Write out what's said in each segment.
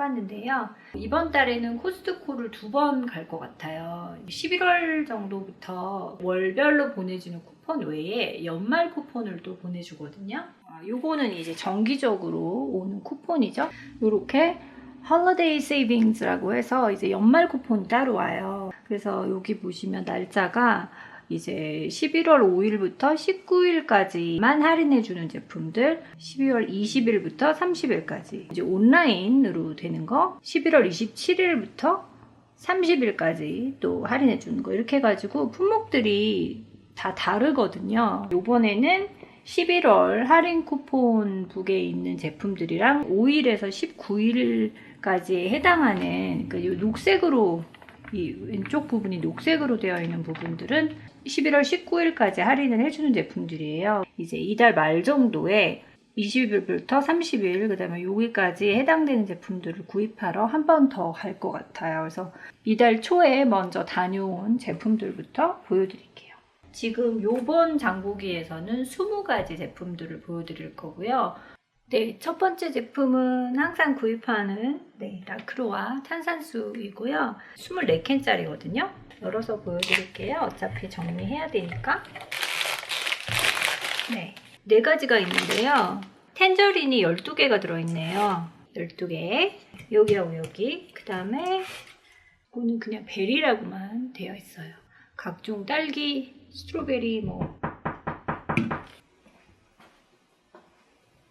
켜봤는데요. 이번 달에는 코스트코를 두 번 갈 것 같아요. 11월 정도부터 월별로 보내주는 쿠폰 외에 연말 쿠폰을 또 보내주거든요. 아, 요거는 이제 정기적으로 오는 쿠폰이죠. 요렇게 홀리데이 세이빙스라고 해서 이제 연말 쿠폰이 따로 와요. 그래서 여기 보시면 날짜가 이제 11월 5일부터 19일까지만 할인해주는 제품들, 12월 20일부터 30일까지 이제 온라인으로 되는 거, 11월 27일부터 30일까지 또 할인해주는 거 이렇게 해가지고 품목들이 다 다르거든요. 요번에는 11월 할인 쿠폰 북에 있는 제품들이랑 5일에서 19일까지에 해당하는 그 녹색으로 이 왼쪽 부분이 녹색으로 되어 있는 부분들은 11월 19일까지 할인을 해주는 제품들이에요. 이제 이달 말 정도에 20일부터 30일, 그 다음에 여기까지 해당되는 제품들을 구입하러 한 번 더 갈 것 같아요. 그래서 이달 초에 먼저 다녀온 제품들부터 보여드릴게요. 지금 요번 장보기에서는 20가지 제품들을 보여드릴 거고요. 네, 첫 번째 제품은 항상 구입하는 네, 라크로아 탄산수이고요. 24캔짜리거든요. 열어서 보여드릴게요. 어차피 정리해야 되니까. 네, 네 가지가 있는데요. 텐저린이 12개가 들어있네요. 12개. 여기하고 여기. 그 다음에 이거는 그냥 베리라고만 되어 있어요. 각종 딸기, 스트로베리 뭐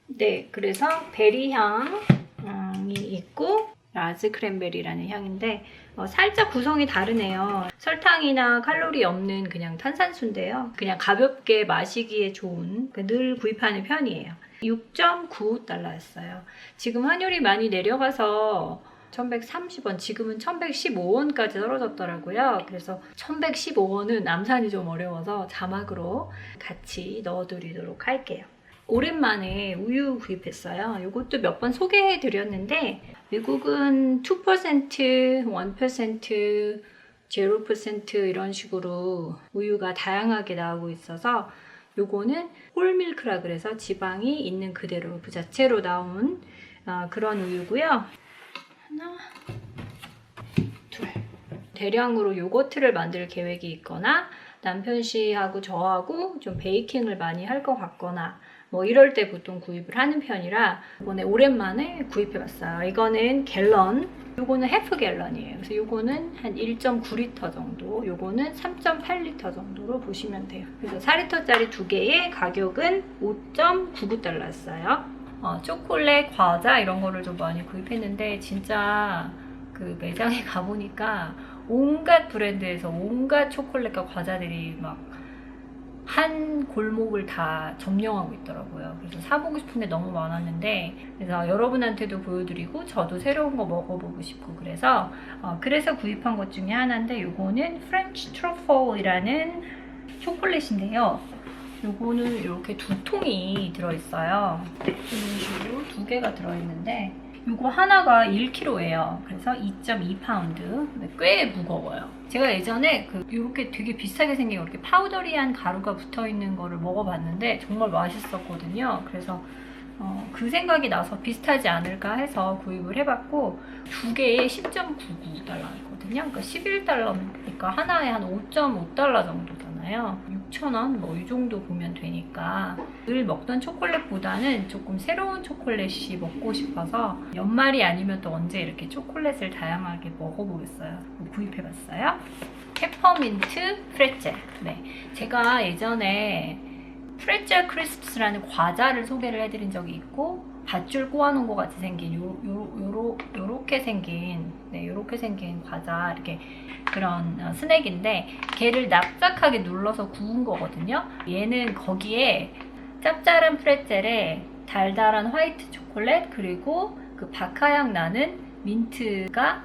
네, 그래서 베리 향이 있고 라즈 크랜베리라는 향인데 어, 살짝 구성이 다르네요. 설탕이나 칼로리 없는 그냥 탄산수인데요. 그냥 가볍게 마시기에 좋은 그늘 구입하는 편이에요. 6.95달러였어요. 지금 환율이 많이 내려가서 1130원, 지금은 1115원까지 떨어졌더라고요. 그래서 1115원은 남산이 좀 어려워서 자막으로 같이 넣어드리도록 할게요. 오랜만에 우유 구입했어요. 이것도 몇 번 소개해 드렸는데 미국은 2%, 1%, 0% 이런 식으로 우유가 다양하게 나오고 있어서 요거는 홀밀크라 그래서 지방이 있는 그대로 그 자체로 나온 어, 그런 우유고요. 하나, 둘. 대량으로 요거트를 만들 계획이 있거나 남편 씨하고 저하고 좀 베이킹을 많이 할 것 같거나 뭐 이럴 때 보통 구입을 하는 편이라 이번에 오랜만에 구입해봤어요. 이거는 갤런, 요거는 해프 갤런이에요. 그래서 요거는 한 1.9리터 정도, 요거는 3.8리터 정도로 보시면 돼요. 그래서 4리터짜리 두 개의 가격은 5.99달러였어요. 어, 초콜릿, 과자 이런 거를 좀 많이 구입했는데 진짜 그 매장에 가보니까 온갖 브랜드에서 온갖 초콜릿과 과자들이 막 한 골목을 다 점령하고 있더라고요. 그래서 사보고 싶은 게 너무 많았는데, 그래서 여러분한테도 보여드리고, 저도 새로운 거 먹어보고 싶고, 그래서, 어, 그래서 구입한 것 중에 하나인데, 요거는 프렌치 트러플이라는 초콜릿인데요. 요거는 이렇게 두 통이 들어있어요. 이런 식으로 두 개가 들어있는데, 요거 하나가 1kg예요. 그래서 2.2파운드. 꽤 무거워요. 제가 예전에 그 이렇게 되게 비슷하게 생긴 이렇게 파우더리한 가루가 붙어 있는 거를 먹어봤는데 정말 맛있었거든요. 그래서 어, 그 생각이 나서 비슷하지 않을까 해서 구입을 해봤고 두 개에 10.99달러거든요. 그러니까 11달러니까 하나에 한 5.5달러 정도 잖아요. 6,000원 뭐 이 정도 보면 되니까 늘 먹던 초콜릿보다는 조금 새로운 초콜릿이 먹고 싶어서 연말이 아니면 또 언제 이렇게 초콜릿을 다양하게 먹어보겠어요. 구입해봤어요. 페퍼민트 프레첼. 네, 제가 예전에 프레첼 크리스프스라는 과자를 소개를 해드린 적이 있고 밧줄 꼬아놓은 것 같이 생긴 요, 요, 요로, 요렇게 생긴 네, 요렇게 생긴 과자 이렇게 그런 어, 스낵인데 걔를 납작하게 눌러서 구운 거거든요. 얘는 거기에 짭짤한 프레첼에 달달한 화이트 초콜릿 그리고 그 바카향 나는 민트가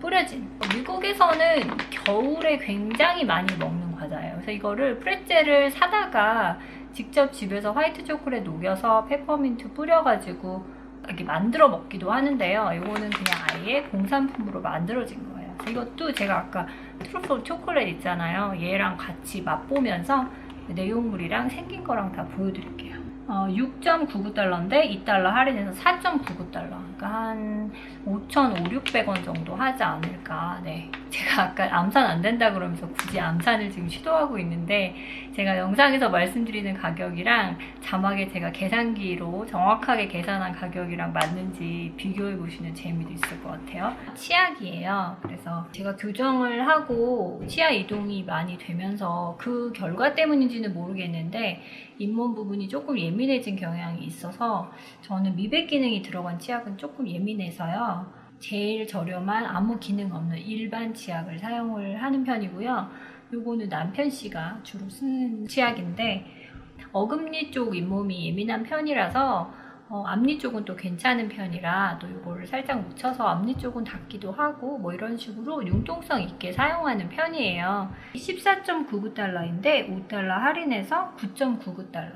뿌려진. 미국에서는 겨울에 굉장히 많이 먹는 과자예요. 그래서 이거를 프레첼을 사다가 직접 집에서 화이트 초콜릿 녹여서 페퍼민트 뿌려가지고 이렇게 만들어 먹기도 하는데요. 이거는 그냥 아예 공산품으로 만들어진 거예요. 이것도 제가 아까 트루프 초콜릿 있잖아요. 얘랑 같이 맛보면서 내용물이랑 생긴 거랑 다 보여드릴게요. 어, 6.99달러인데 2달러 할인해서 4.99달러. 그러니까 한 5,500원 정도 하지 않을까. 네. 제가 아까 암산 안 된다 그러면서 굳이 암산을 지금 시도하고 있는데 제가 영상에서 말씀드리는 가격이랑 자막에 제가 계산기로 정확하게 계산한 가격이랑 맞는지 비교해 보시는 재미도 있을 것 같아요. 치약이에요. 그래서 제가 교정을 하고 치아 이동이 많이 되면서 그 결과 때문인지는 모르겠는데 잇몸 부분이 조금 예민해진 경향이 있어서 저는 미백 기능이 들어간 치약은 조금 예민해서요. 제일 저렴한 아무 기능 없는 일반 치약을 사용을 하는 편이고요. 요거는 남편 씨가 주로 쓰는 치약인데 어금니 쪽 잇몸이 예민한 편이라서 어, 앞니 쪽은 또 괜찮은 편이라 또 이거를 살짝 묻혀서 앞니 쪽은 닿기도 하고 뭐 이런 식으로 융통성 있게 사용하는 편이에요. 14.99달러인데 5달러 할인해서 9.99달러.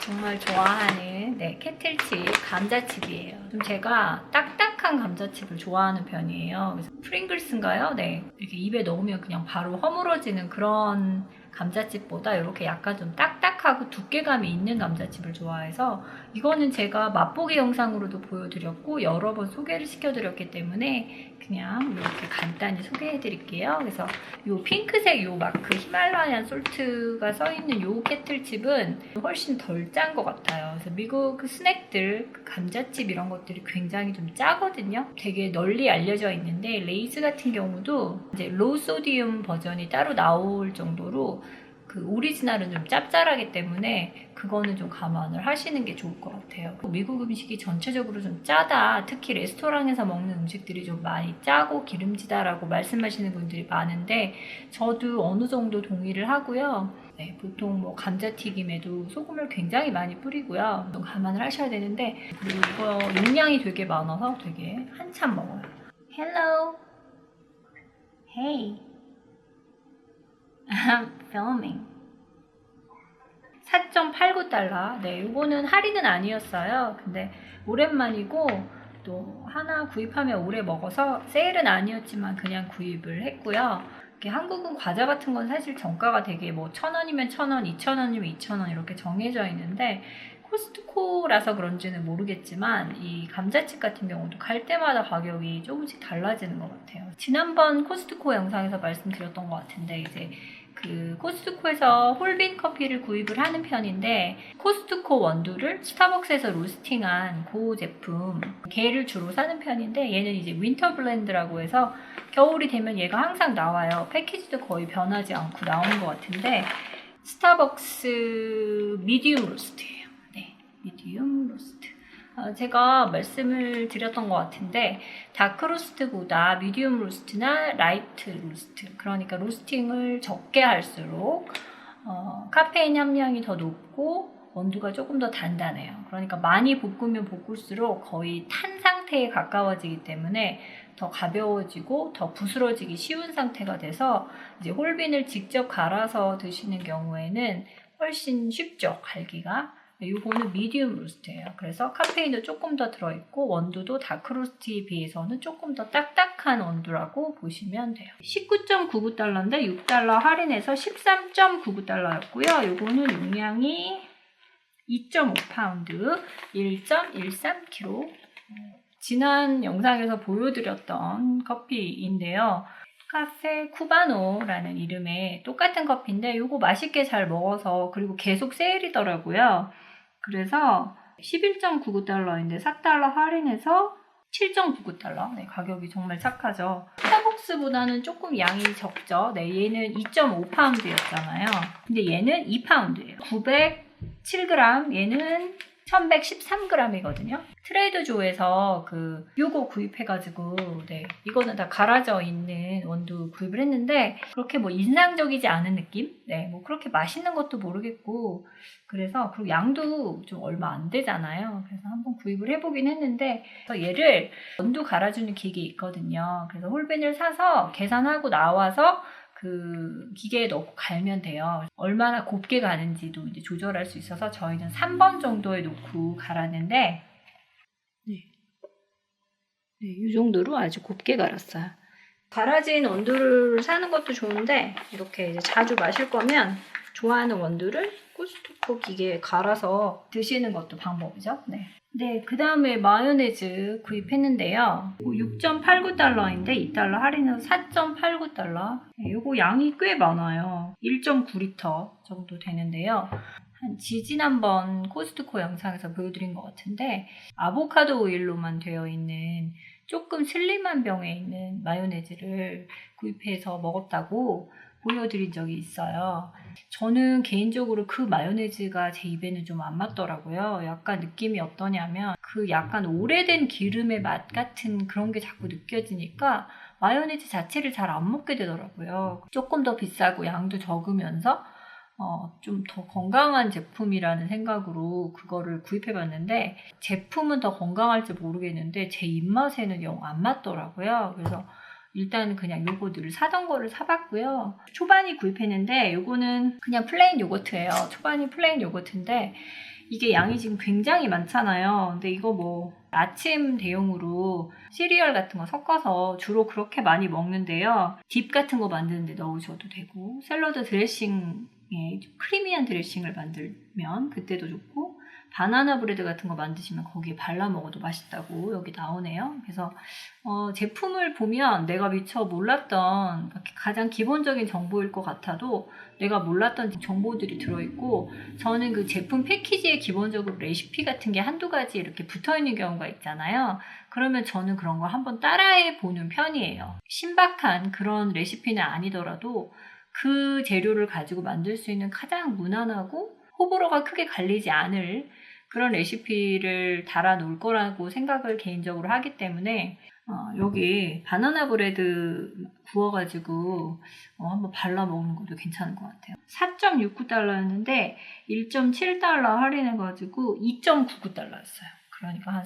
정말 좋아하는 네, 캐틀칩 감자칩이에요. 좀 제가 딱딱 한 감자칩을 좋아하는 편이에요. 그래서 프링글스인가요? 네. 이렇게 입에 넣으면 그냥 바로 허물어지는 그런 감자칩보다 이렇게 약간 좀 딱딱하고 두께감이 있는 감자칩을 좋아해서 이거는 제가 맛보기 영상으로도 보여드렸고 여러 번 소개를 시켜드렸기 때문에 그냥 이렇게 간단히 소개해드릴게요. 그래서 이 핑크색 이 마크 히말라얀 솔트가 써있는 이 캐틀칩은 훨씬 덜 짠 것 같아요. 그래서 미국 그 스낵들, 그 감자칩 이런 것들이 굉장히 좀 짜거든요. 되게 널리 알려져 있는데 레이즈 같은 경우도 이제 로우 소디움 버전이 따로 나올 정도로 그 오리지널은 좀 짭짤하기 때문에 그거는 좀 감안을 하시는 게 좋을 것 같아요. 미국 음식이 전체적으로 좀 짜다. 특히 레스토랑에서 먹는 음식들이 좀 많이 짜고 기름지다라고 말씀하시는 분들이 많은데 저도 어느 정도 동의를 하고요. 네, 보통 뭐 감자튀김에도 소금을 굉장히 많이 뿌리고요. 좀 감안을 하셔야 되는데 그리고 이거 용량이 되게 많아서 되게 한참 먹어요. Hello. Hey. Filming. 4.89달러. 네, 이거는 할인은 아니었어요. 근데 오랜만이고 또 하나 구입하면 오래 먹어서 세일은 아니었지만 그냥 구입을 했고요. 이렇게 한국은 과자 같은 건 사실 정가가 되게 뭐 천 원이면 천 원, 이천 원이면 이천 원 이렇게 정해져 있는데 코스트코라서 그런지는 모르겠지만 이 감자칩 같은 경우도 갈 때마다 가격이 조금씩 달라지는 것 같아요. 지난번 코스트코 영상에서 말씀드렸던 것 같은데 이제 그 코스트코에서 홀빈 커피를 구입을 하는 편인데 코스트코 원두를 스타벅스에서 로스팅한 그 제품 걔를 주로 사는 편인데 얘는 이제 윈터 블렌드라고 해서 겨울이 되면 얘가 항상 나와요. 패키지도 거의 변하지 않고 나오는 것 같은데 스타벅스 미디움 로스트예요. 네, 미디움 로스트. 어, 제가 말씀을 드렸던 것 같은데 다크 로스트보다 미디움 로스트나 라이트 로스트 그러니까 로스팅을 적게 할수록 어, 카페인 함량이 더 높고 원두가 조금 더 단단해요. 그러니까 많이 볶으면 볶을수록 거의 탄 상태에 가까워지기 때문에 더 가벼워지고 더 부스러지기 쉬운 상태가 돼서 이제 홀빈을 직접 갈아서 드시는 경우에는 훨씬 쉽죠 갈기가. 이거는 미디움 로스트예요. 그래서 카페인도 조금 더 들어있고 원두도 다크 로스트에 비해서는 조금 더 딱딱한 원두라고 보시면 돼요. 19.99달러인데 6달러 할인해서 13.99달러였고요. 이거는 용량이 2.5파운드, 1.13kg. 지난 영상에서 보여드렸던 커피인데요. 카페 쿠바노라는 이름의 똑같은 커피인데 이거 맛있게 잘 먹어서 그리고 계속 세일이더라고요. 그래서 11.99달러인데 4달러 할인해서 7.99달러. 네, 가격이 정말 착하죠. 스타벅스보다는 조금 양이 적죠. 네, 얘는 2.5파운드였잖아요. 근데 얘는 2파운드예요. 907g, 얘는 1113g이거든요. 트레이더조에서 그 요거 구입해가지고 네 이거는 다 갈아져 있는 원두 구입을 했는데 그렇게 뭐 인상적이지 않은 느낌? 네 뭐 그렇게 맛있는 것도 모르겠고 그래서 그리고 양도 좀 얼마 안 되잖아요. 그래서 한번 구입을 해보긴 했는데 얘를 원두 갈아주는 기계 있거든요. 그래서 홀빈을 사서 계산하고 나와서 그 기계에 넣고 갈면 돼요. 얼마나 곱게 가는지도 이제 조절할 수 있어서 저희는 3번 정도에 놓고 갈았는데 네. 네, 이 정도로 아주 곱게 갈았어요. 갈아진 원두를 사는 것도 좋은데 이렇게 이제 자주 마실 거면 좋아하는 원두를 코스트코 기계에 갈아서 드시는 것도 방법이죠. 네. 네, 그 다음에 마요네즈 구입했는데요. 6.89달러인데 2달러 할인해서 4.89달러. 네, 이거 양이 꽤 많아요. 1.9리터 정도 되는데요. 한 지지난번 코스트코 영상에서 보여드린 것 같은데 아보카도 오일로만 되어 있는 조금 슬림한 병에 있는 마요네즈를 구입해서 먹었다고 보여드린 적이 있어요. 저는 개인적으로 그 마요네즈가 제 입에는 좀 안 맞더라고요. 약간 느낌이 어떠냐면 그 약간 오래된 기름의 맛 같은 그런 게 자꾸 느껴지니까 마요네즈 자체를 잘 안 먹게 되더라고요. 조금 더 비싸고 양도 적으면서 어, 좀 더 건강한 제품이라는 생각으로 그거를 구입해봤는데 제품은 더 건강할지 모르겠는데 제 입맛에는 영 안 맞더라고요. 그래서 일단 그냥 요거 늘 사던 거를 사봤고요. 초반이 구입했는데 요거는 그냥 플레인 요거트예요. 초반이 플레인 요거트인데 이게 양이 지금 굉장히 많잖아요. 근데 이거 뭐 아침 대용으로 시리얼 같은 거 섞어서 주로 그렇게 많이 먹는데요. 딥 같은 거 만드는데 넣으셔도 되고 샐러드 드레싱에 크리미한 드레싱을 만들면 그때도 좋고 바나나 브레드 같은 거 만드시면 거기에 발라 먹어도 맛있다고 여기 나오네요. 그래서 어, 제품을 보면 내가 미처 몰랐던 가장 기본적인 정보일 것 같아도 내가 몰랐던 정보들이 들어있고 저는 그 제품 패키지에 기본적으로 레시피 같은 게 한두 가지 이렇게 붙어 있는 경우가 있잖아요. 그러면 저는 그런 거 한번 따라해 보는 편이에요. 신박한 그런 레시피는 아니더라도 그 재료를 가지고 만들 수 있는 가장 무난하고 호불호가 크게 갈리지 않을 그런 레시피를 달아 놓을 거라고 생각을 개인적으로 하기 때문에 어, 여기 바나나 브레드 구워가지고 어, 한번 발라 먹는 것도 괜찮을 것 같아요. 4.69달러였는데 1.7달러 할인해가지고 2.99달러였어요. 그러니까 한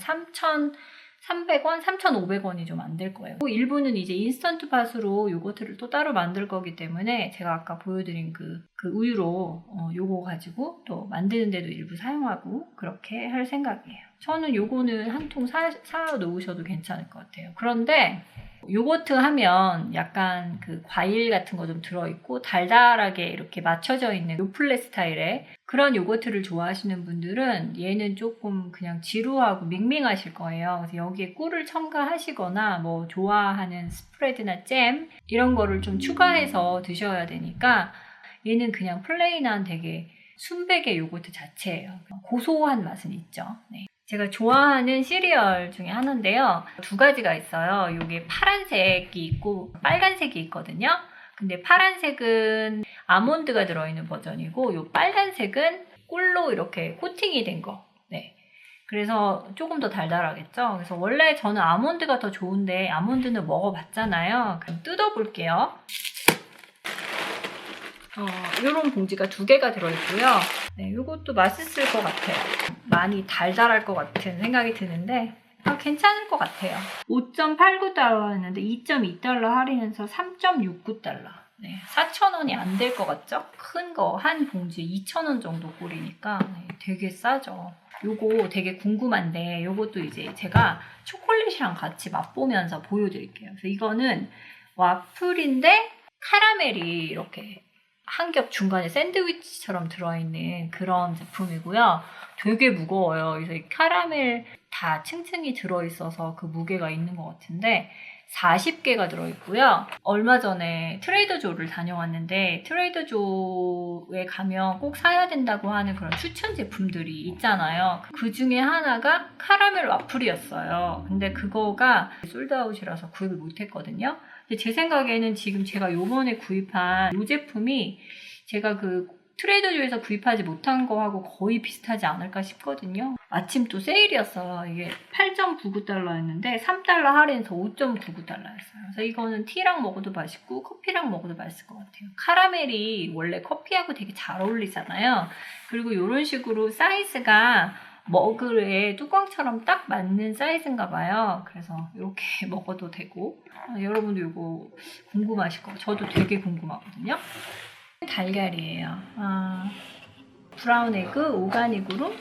3,300원, 3,500원이 좀 안 될 거예요. 일부는 이제 인스턴트 팥으로 요거트를 또 따로 만들 거기 때문에 제가 아까 보여드린 그, 그 우유로 어, 요거 가지고 또 만드는 데도 일부 사용하고 그렇게 할 생각이에요. 저는 요거는 한 통 사, 사 놓으셔도 괜찮을 것 같아요. 그런데 요거트 하면 약간 그 과일 같은 거 좀 들어있고 달달하게 이렇게 맞춰져 있는 요플레 스타일의 그런 요거트를 좋아하시는 분들은 얘는 조금 그냥 지루하고 밍밍하실 거예요. 그래서 여기에 꿀을 첨가하시거나 뭐 좋아하는 스프레드나 잼 이런 거를 좀 추가해서 드셔야 되니까 얘는 그냥 플레인한 되게 순백의 요거트 자체예요. 고소한 맛은 있죠. 네. 제가 좋아하는 시리얼 중에 하나인데요. 두 가지가 있어요. 이게 파란색이 있고 빨간색이 있거든요. 근데 파란색은 아몬드가 들어있는 버전이고 이 빨간색은 꿀로 이렇게 코팅이 된 거. 네. 그래서 조금 더 달달하겠죠. 그래서 원래 저는 아몬드가 더 좋은데 아몬드는 먹어봤잖아요. 그럼 뜯어볼게요. 어, 이런 봉지가 두 개가 들어있고요. 네, 이것도 맛있을 것 같아요. 많이 달달할 것 같은 생각이 드는데 아, 괜찮을 것 같아요. 5.89달러였는데 2.2달러 할인해서 3.69달러. 네, 4,000원이 안 될 것 같죠? 큰 거 한 봉지에 2,000원 정도 꼴이니까 네, 되게 싸죠. 요거 되게 궁금한데 요것도 이제 제가 초콜릿이랑 같이 맛보면서 보여드릴게요. 그래서 이거는 와플인데 카라멜이 이렇게 한 겹 중간에 샌드위치처럼 들어있는 그런 제품이고요. 되게 무거워요. 그래서 이 카라멜 다 층층이 들어있어서 그 무게가 있는 것 같은데 40개가 들어있고요. 얼마 전에 트레이더조를 다녀왔는데 트레이더조에 가면 꼭 사야 된다고 하는 그런 추천 제품들이 있잖아요. 그 중에 하나가 카라멜 와플이었어요. 근데 그거가 솔드아웃이라서 구입을 못했거든요. 제 생각에는 지금 제가 요번에 구입한 이 제품이 제가 그 트레이더조에서 구입하지 못한 거하고 거의 비슷하지 않을까 싶거든요. 마침 또 세일이었어요. 이게 8.99달러였는데 3달러 할인해서 5.99달러였어요. 그래서 이거는 티랑 먹어도 맛있고 커피랑 먹어도 맛있을 것 같아요. 카라멜이 원래 커피하고 되게 잘 어울리잖아요. 그리고 이런 식으로 사이즈가 머그에 뚜껑처럼 딱 맞는 사이즈인가 봐요. 그래서 이렇게 먹어도 되고 아, 여러분도 이거 궁금하실 거예요. 저도 되게 궁금하거든요. 달걀이에요. 아, 브라운 에그 오가닉으로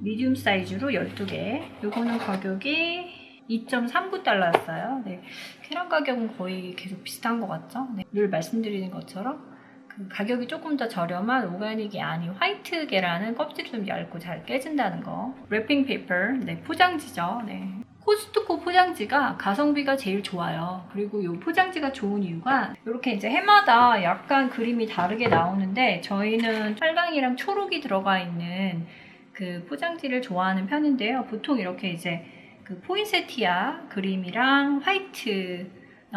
미디움 사이즈로 12개. 요거는 가격이 2.39달러였어요. 네. 계란 가격은 거의 계속 비슷한 것 같죠? 네. 늘 말씀드리는 것처럼 가격이 조금 더 저렴한 오가닉이 아닌 화이트 계란은 껍질이 좀 얇고 잘 깨진다는 거. 랩핑 페이퍼, 네, 포장지죠. 네. 코스트코 포장지가 가성비가 제일 좋아요. 그리고 이 포장지가 좋은 이유가 이렇게 이제 해마다 약간 그림이 다르게 나오는데 저희는 빨강이랑 초록이 들어가 있는 그 포장지를 좋아하는 편인데요. 보통 이렇게 이제 그 포인세티아 그림이랑 화이트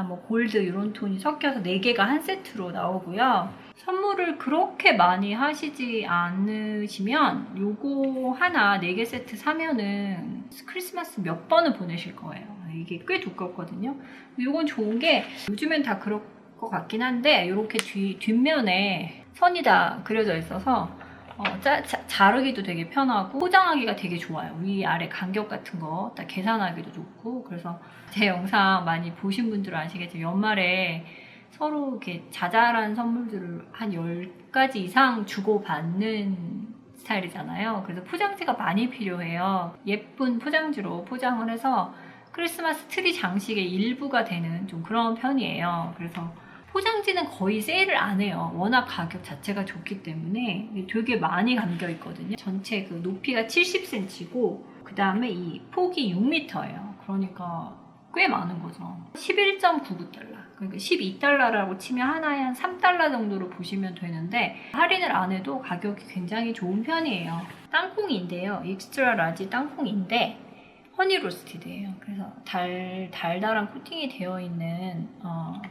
뭐 골드 이런 톤이 섞여서 4개가 한 세트로 나오고요. 선물을 그렇게 많이 하시지 않으시면 요거 하나 4개 세트 사면은 크리스마스 몇 번은 보내실 거예요. 이게 꽤 두껍거든요. 요건 좋은 게 요즘엔 다 그럴 것 같긴 한데 이렇게 뒤, 뒷면에 선이 다 그려져 있어서 어, 짜, 자, 자 르기도 되게 편하고 포장하기가 되게 좋아요. 위 아래 간격 같은 거 다 계산하기도 좋고 그래서 제 영상 많이 보신 분들은 아시겠지만 연말에 서로 이렇게 자잘한 선물들을 한 10가지 이상 주고받는 스타일이잖아요. 그래서 포장지가 많이 필요해요. 예쁜 포장지로 포장을 해서 크리스마스 트리 장식의 일부가 되는 좀 그런 편이에요. 그래서 포장지는 거의 세일을 안 해요. 워낙 가격 자체가 좋기 때문에 되게 많이 감겨 있거든요. 전체 그 높이가 70cm고 그 다음에 이 폭이 6m예요. 그러니까 꽤 많은 거죠. 11.99달러. 그러니까 12달러라고 치면 하나에 한 3달러 정도로 보시면 되는데 할인을 안 해도 가격이 굉장히 좋은 편이에요. 땅콩인데요. 익스트라 라지 땅콩인데 허니 로스티드예요. 그래서 달 달달한 코팅이 되어 있는 어,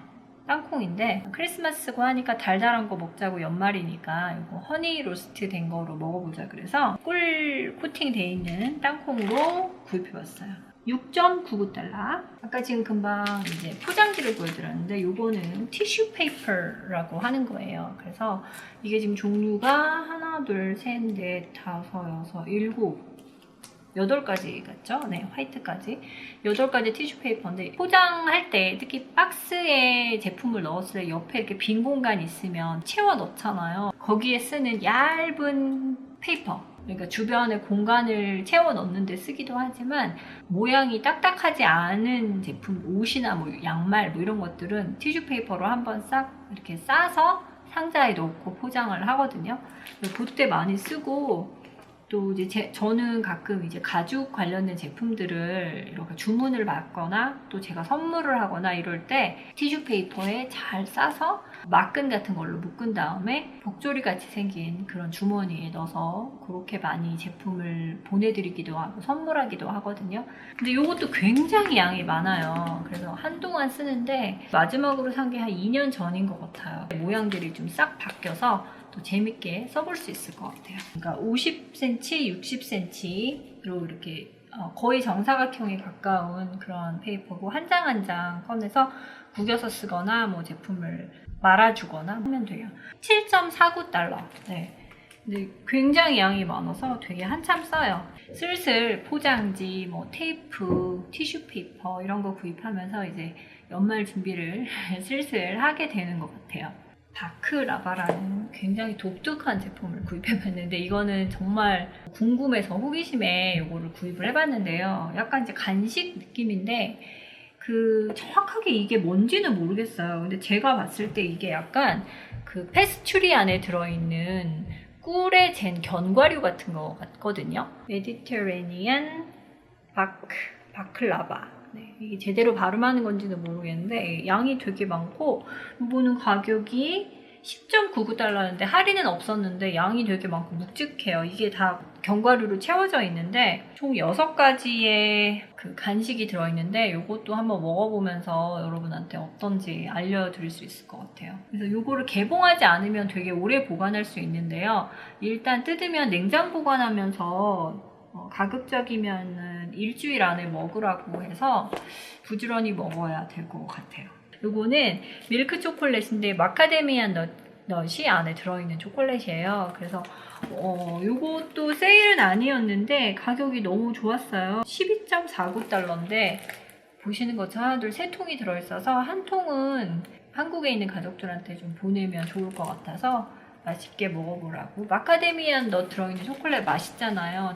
땅콩인데 크리스마스고 하니까 달달한 거 먹자고 연말이니까 이거 허니 로스트 된 거로 먹어보자 그래서 꿀 코팅 돼 있는 땅콩으로 구입해봤어요. 6.99달러. 아까 지금 금방 이제 포장지를 보여드렸는데 이거는 티슈 페이퍼라고 하는 거예요. 그래서 이게 지금 종류가 하나, 둘, 셋, 넷, 다섯, 여섯, 일곱, 여덟 가지 같죠? 네, 화이트까지. 여덟 가지 티슈 페이퍼인데 포장할 때 특히 박스에 제품을 넣었을 때 옆에 이렇게 빈 공간 있으면 채워 넣잖아요. 거기에 쓰는 얇은 페이퍼. 그러니까 주변에 공간을 채워 넣는 데 쓰기도 하지만 모양이 딱딱하지 않은 제품, 옷이나 뭐 양말 뭐 이런 것들은 티슈 페이퍼로 한번 싹 이렇게 싸서 상자에 넣고 포장을 하거든요. 그때 많이 쓰고 또 이제 제, 저는 가끔 이제 가죽 관련된 제품들을 이렇게 주문을 받거나 또 제가 선물을 하거나 이럴 때 티슈 페이퍼에 잘 싸서 막근 같은 걸로 묶은 다음에 복조리 같이 생긴 그런 주머니에 넣어서 그렇게 많이 제품을 보내드리기도 하고 선물하기도 하거든요. 근데 이것도 굉장히 양이 많아요. 그래서 한동안 쓰는데 마지막으로 산 게 한 2년 전인 것 같아요. 모양들이 좀 싹 바뀌어서 또 재밌게 써볼 수 있을 것 같아요. 그러니까 50cm, 60cm로 이렇게 어, 거의 정사각형에 가까운 그런 페이퍼고 한 장 한 장 꺼내서 구겨서 쓰거나 뭐 제품을 말아주거나 하면 돼요. 7.49달러. 네. 근데 굉장히 양이 많아서 되게 한참 써요. 슬슬 포장지, 뭐 테이프, 티슈 페이퍼 이런 거 구입하면서 이제 연말 준비를 슬슬 하게 되는 것 같아요. 바크라바라는 굉장히 독특한 제품을 구입해봤는데 이거는 정말 궁금해서 호기심에 이거를 구입을 해봤는데요. 약간 이제 간식 느낌인데 그 정확하게 이게 뭔지는 모르겠어요. 근데 제가 봤을 때 이게 약간 그 페스츄리 안에 들어있는 꿀에 잰 견과류 같은 거 같거든요. 메디테레니안 바크 바클라바. 네, 이게 제대로 발음하는 건지는 모르겠는데 양이 되게 많고 이거는 가격이 10.99달러인데 할인은 없었는데 양이 되게 많고 묵직해요. 이게 다 견과류로 채워져 있는데 총 6가지의 그 간식이 들어있는데 이것도 한번 먹어보면서 여러분한테 어떤지 알려드릴 수 있을 것 같아요. 그래서 이거를 개봉하지 않으면 되게 오래 보관할 수 있는데요. 일단 뜯으면 냉장 보관하면서 어, 가급적이면은 일주일 안에 먹으라고 해서 부지런히 먹어야 될 것 같아요. 요거는 밀크 초콜릿인데 마카데미아 넛, 넛이 안에 들어있는 초콜릿이에요. 그래서 어, 요것도 세일은 아니었는데 가격이 너무 좋았어요. 12.49달러인데 보시는 것처럼 하나, 둘, 세 통이 들어있어서 한 통은 한국에 있는 가족들한테 좀 보내면 좋을 것 같아서 맛있게 먹어보라고. 마카데미아 넛 들어있는 초콜릿 맛있잖아요.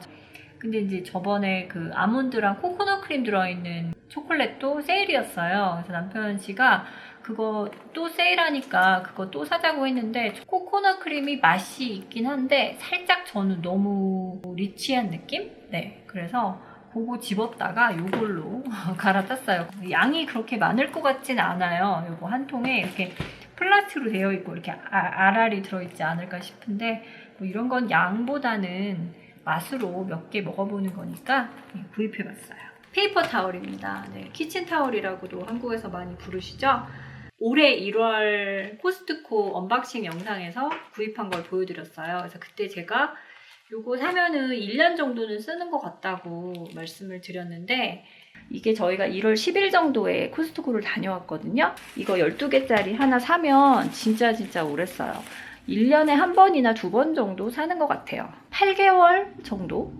근데 이제 저번에 그 아몬드랑 코코넛 크림 들어있는 초콜릿도 세일이었어요. 그래서 남편 씨가 그거 또 세일하니까 그거 또 사자고 했는데 코코넛 크림이 맛이 있긴 한데 살짝 저는 너무 리치한 느낌? 네, 그래서 그거 집었다가 이걸로 갈아탔어요. 양이 그렇게 많을 것 같진 않아요. 이거 한 통에 이렇게 플라스틱으로 되어 있고 이렇게 아- 알알이 들어있지 않을까 싶은데 뭐 이런 건 양보다는 맛으로 몇 개 먹어보는 거니까 예, 구입해봤어요. 페이퍼 타월입니다. 네, 키친 타월이라고도 한국에서 많이 부르시죠? 올해 1월 코스트코 언박싱 영상에서 구입한 걸 보여드렸어요. 그래서 그때 제가 요거 사면은 1년 정도는 쓰는 것 같다고 말씀을 드렸는데 이게 저희가 1월 10일 정도에 코스트코를 다녀왔거든요. 이거 12개짜리 하나 사면 진짜 진짜 오래 써요. 1년에 한 번이나 두 번 정도 사는 것 같아요. 8개월 정도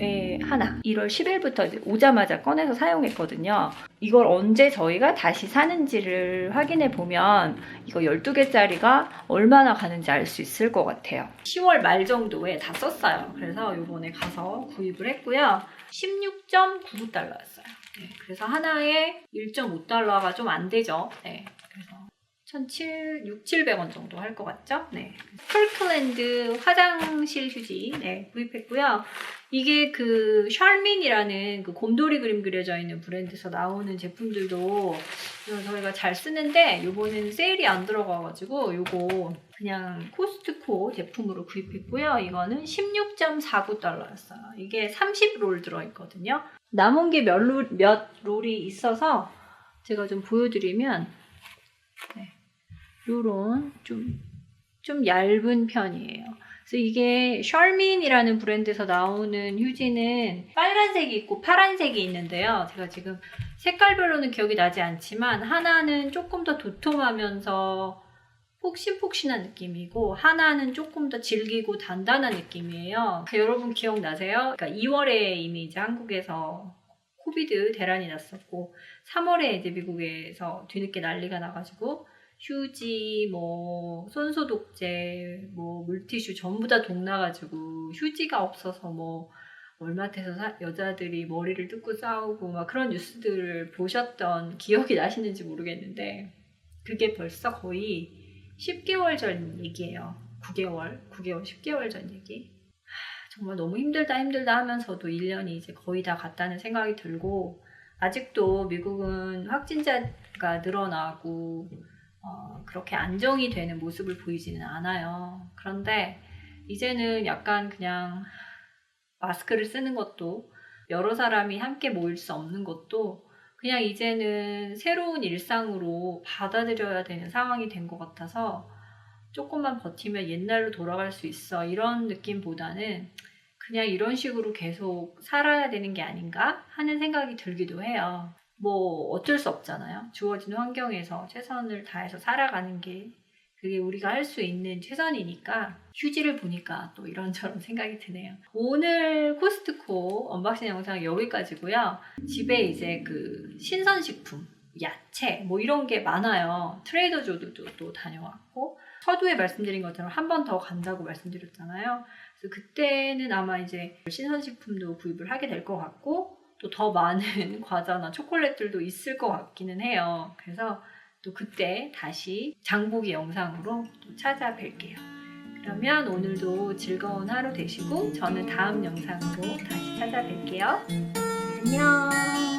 에 하나. 1월 10일부터 이제 오자마자 꺼내서 사용했거든요. 이걸 언제 저희가 다시 사는지를 확인해 보면 이거 12개짜리가 얼마나 가는지 알 수 있을 것 같아요. 10월 말 정도에 다 썼어요. 그래서 요번에 가서 구입을 했고요. 16.99달러였어요. 네, 그래서 하나에 1.5달러가 좀 안 되죠. 네, 1,700, 6, 700원 정도 할 것 같죠? 네. 폴클랜드 화장실 휴지 네, 구입했고요. 이게 그 샬민이라는 그 곰돌이 그림 그려져 있는 브랜드에서 나오는 제품들도 저희가 잘 쓰는데 요거는 세일이 안 들어가가지고 요거 그냥 코스트코 제품으로 구입했고요. 이거는 16.49달러였어요. 이게 30롤 들어있거든요. 남은 게 몇 롤, 몇 롤이 있어서 제가 좀 보여드리면 네. 요런 좀, 좀 얇은 편이에요. 그래서 이게 셜민이라는 브랜드에서 나오는 휴지는 빨간색이 있고 파란색이 있는데요. 제가 지금 색깔별로는 기억이 나지 않지만 하나는 조금 더 도톰하면서 폭신폭신한 느낌이고 하나는 조금 더 질기고 단단한 느낌이에요. 여러분 기억나세요? 그러니까 2월에 이미 이제 한국에서 코비드 대란이 났었고 3월에 이제 미국에서 뒤늦게 난리가 나가지고 휴지, 뭐 손소독제, 뭐 물티슈 전부 다 동나가지고 휴지가 없어서 뭐 월마트에서 사- 여자들이 머리를 뜯고 싸우고 막 그런 뉴스들을 보셨던 기억이 나시는지 모르겠는데 그게 벌써 거의 10개월 전 얘기예요. 9개월, 9개월, 10개월 전 얘기. 하, 정말 너무 힘들다 힘들다 하면서도 1년이 이제 거의 다 갔다는 생각이 들고 아직도 미국은 확진자가 늘어나고 어, 그렇게 안정이 되는 모습을 보이지는 않아요. 그런데 이제는 약간 그냥 마스크를 쓰는 것도 여러 사람이 함께 모일 수 없는 것도 그냥 이제는 새로운 일상으로 받아들여야 되는 상황이 된 것 같아서 조금만 버티면 옛날로 돌아갈 수 있어 이런 느낌보다는 그냥 이런 식으로 계속 살아야 되는 게 아닌가 하는 생각이 들기도 해요. 뭐 어쩔 수 없잖아요. 주어진 환경에서 최선을 다해서 살아가는 게 그게 우리가 할 수 있는 최선이니까 휴지를 보니까 또 이런저런 생각이 드네요. 오늘 코스트코 언박싱 영상 여기까지고요. 집에 이제 그 신선식품, 야채 뭐 이런 게 많아요. 트레이더조도 또 다녀왔고 서두에 말씀드린 것처럼 한 번 더 간다고 말씀드렸잖아요. 그래서 그때는 아마 이제 신선식품도 구입을 하게 될 것 같고 또 더 많은 과자나 초콜릿들도 있을 것 같기는 해요. 그래서 또 그때 다시 장보기 영상으로 또 찾아뵐게요. 그러면 오늘도 즐거운 하루 되시고 저는 다음 영상으로 다시 찾아뵐게요. 안녕.